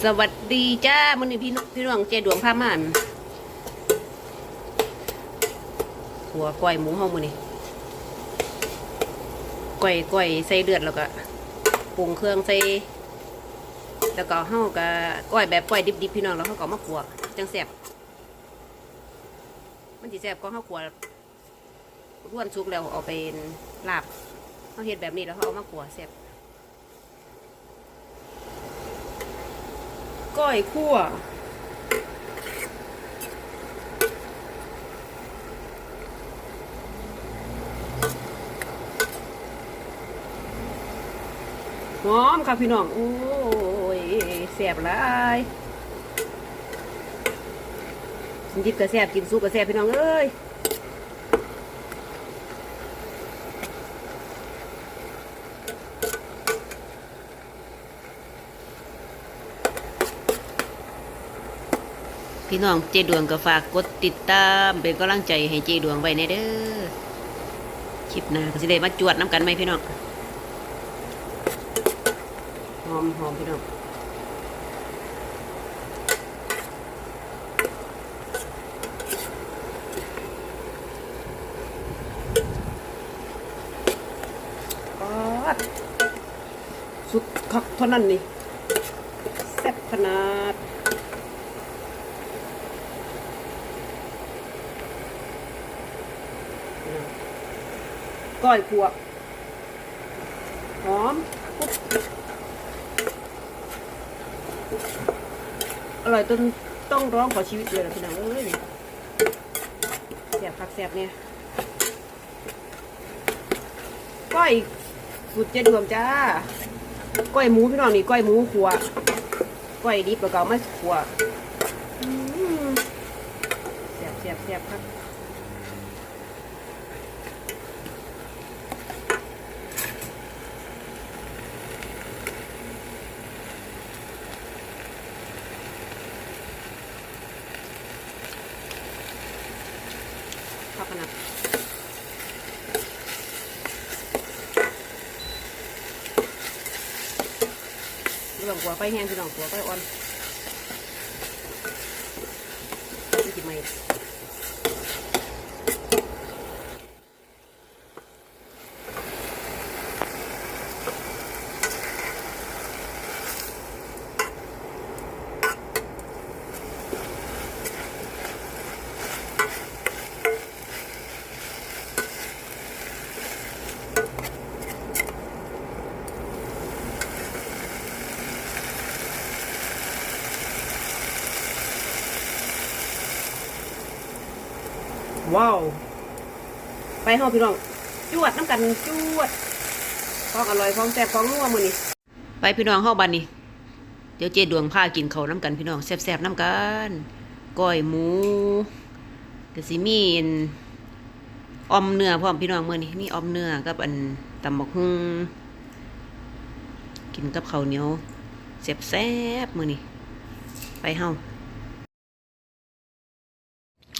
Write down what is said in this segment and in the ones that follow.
สวัสดีจ้ามันนี่พี่น้องพี่น้องเจดวงผ้าม่านหัวก้อยหมูห้องมือนี่ก้อยก้อยใส่เลือดแล้วก็ปรุงเครื่องใส่แล้วก็ห้าก็ก้อยแบบก้อยดิบๆพี่น้องแล้วเขาก็มาขัวจังแซ่บมันสิแซ่บก็เขาขัวร่วนสุกแล้วเอาไปลาบเขาเฮ็ดแบบนี้แล้วเขาเอามาขัวแซ่บ ก้อยคั่ว หอมค่ะพี่น้อง โอ้ยแสบหลายกินดิบก็แสบกินซุปก็แสบพี่น้องเอ้ย พี่น้องเจดวงก็ฝากกดติดตามเป็นกำลังใจให้เจดวงไว้ในเด้อคลิปหน้าก็สิได้มาจวดน้ำกันไหมพี่น้องหอมหอมพี่น้องสุดคักเท่านั้นนี่แซ่บขนาด ก้อยขวบหอมอร่อยจนต้องร้องขอชีวิตเลยนะพี่น้องเอ้ยแสบผักแสบเนี่ยก้อยสุดเจ็ดดวงจ้าก้อยหมูพี่น้องนี่ก้อยหมูขัวก้อยดิบแล้วก็เอามาขัวแสบแสบแสบครับ เข้ากันนะพี่น้องกัวไปแห้งพี่น้องกัวไปอ่อนนี่กินไหม ว้าวไปห้องพี่น้องจวดน้ำกันจวดของอร่อยของแซ่บของนัวมือนี่ไปพี่น้องห้องบันนี่เดี๋ยวเจดวงผ้ากินเขาน้ำกันพี่น้องแซ่บๆน้ำกันก้อยหมูกระสิมีนออมเนื้อพร้อมพี่น้องมือนี่มีออมเนื้อกับอันตำบักหุ่งกินกับข้าวเหนียวแซ่บๆมือนี่ไปเฮา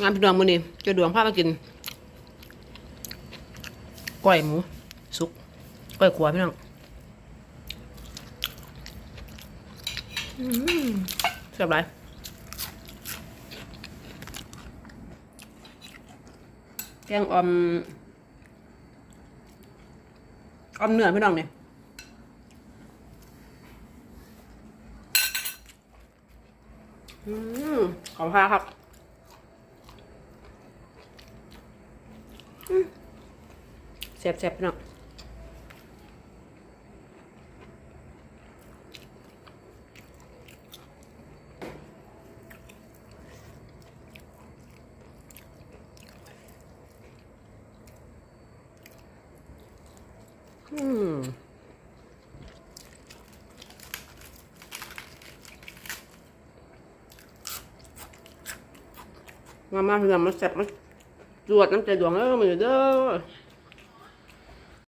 งานพี่น้องมือนี่เจดวงผ้ามากินก้อยหมูสุกก้อยขัวพี่น้องอืมแซ่บไรแกงออมออมเนื้อพี่น้องเนี่ยอืมขอบคุณครับอืม แซ่บๆพี่น้องอืมมามาพี่องมาแซ่บมา รวดน้ำใจดวงเออมือเด้อ